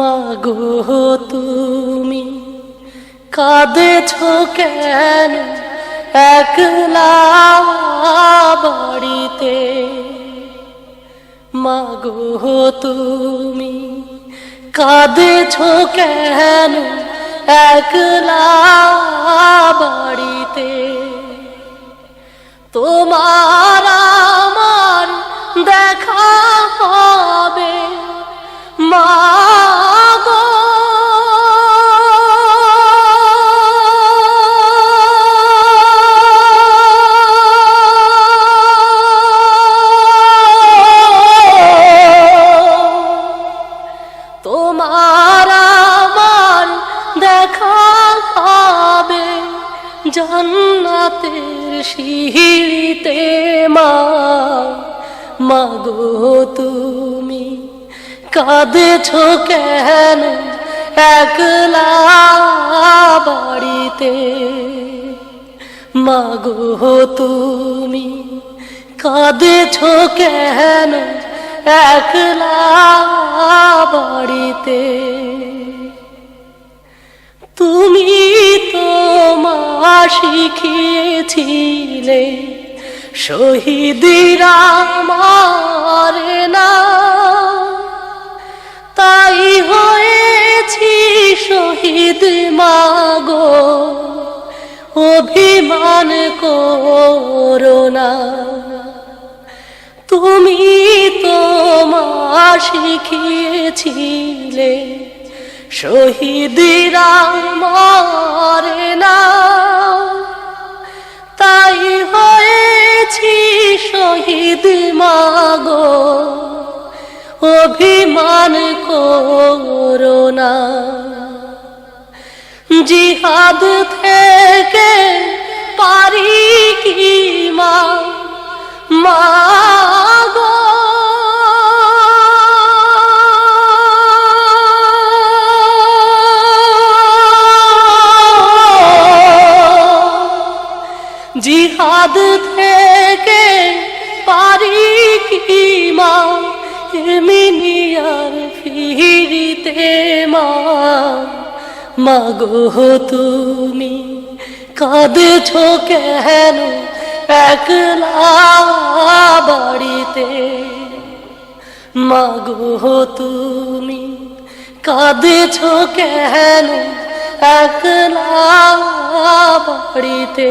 মাগো তুমি কাঁদেছ কেন একলা বাড়িতে? মাগো তুমি কাঁদেছ কেন একলা বাড়িতে? তোমার জান্নাতের সিঁড়িতে মা মাগো তুমি কাঁদেছ কেন একলা বাড়িতে? মাগো তুমি কাঁদেছ কেন একলা বাড়িতে? তুমি তো মা শিখিয়েছিলে, শহীদিরা মারে না। তাই হয়েছি শহীদ মাগো, অভিমান করোনা তুমি তো মা শিখিয়েছিলে শহীদিরা মারে না। তাই হয়েছি শহীদ মাগো, অভিমান করোনা জিহাদ থেকে পারি কি মা? মাগো জিহাদ থেকে পারি কি মা? এমিনিয়ার ফিরিতে মা? মাগো তুমি কাঁদেছ কেন একলা বাড়িতে? মাগো তুমি কাঁদেছ কেন একলা বাড়িতে?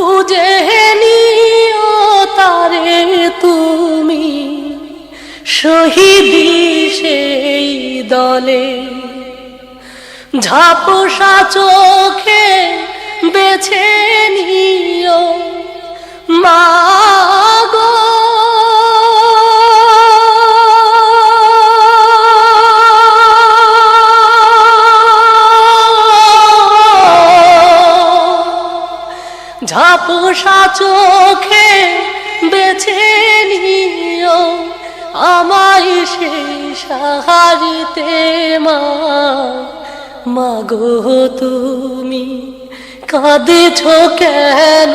খুঁজে নিও তারে তুমি। শহীদি সেই দলে ঝাপসা চোখে বেছে নিও মাগো আমায় সেই সাহারিতে মা মাগো, তুমি কাঁদেছ কেন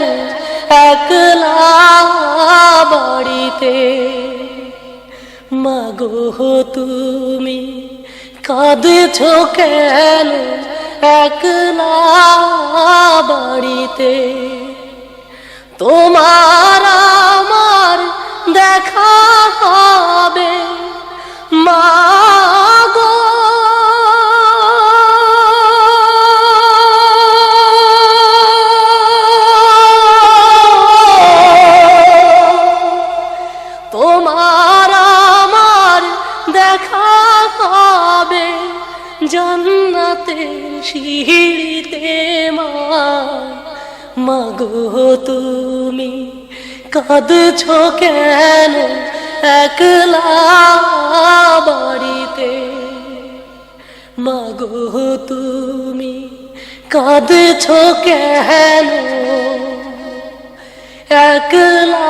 একলা বাড়িতে? মাগো, তুমি কাঁদেছ কেন একলা বাড়িতে? তোমার জান্নাতের সিঁড়িতে মা মাগো তুমি কাঁদছ কেন একলা বাড়িতে? মাগো তুমি কাঁদছ কেন একলা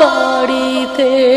বাড়িতে?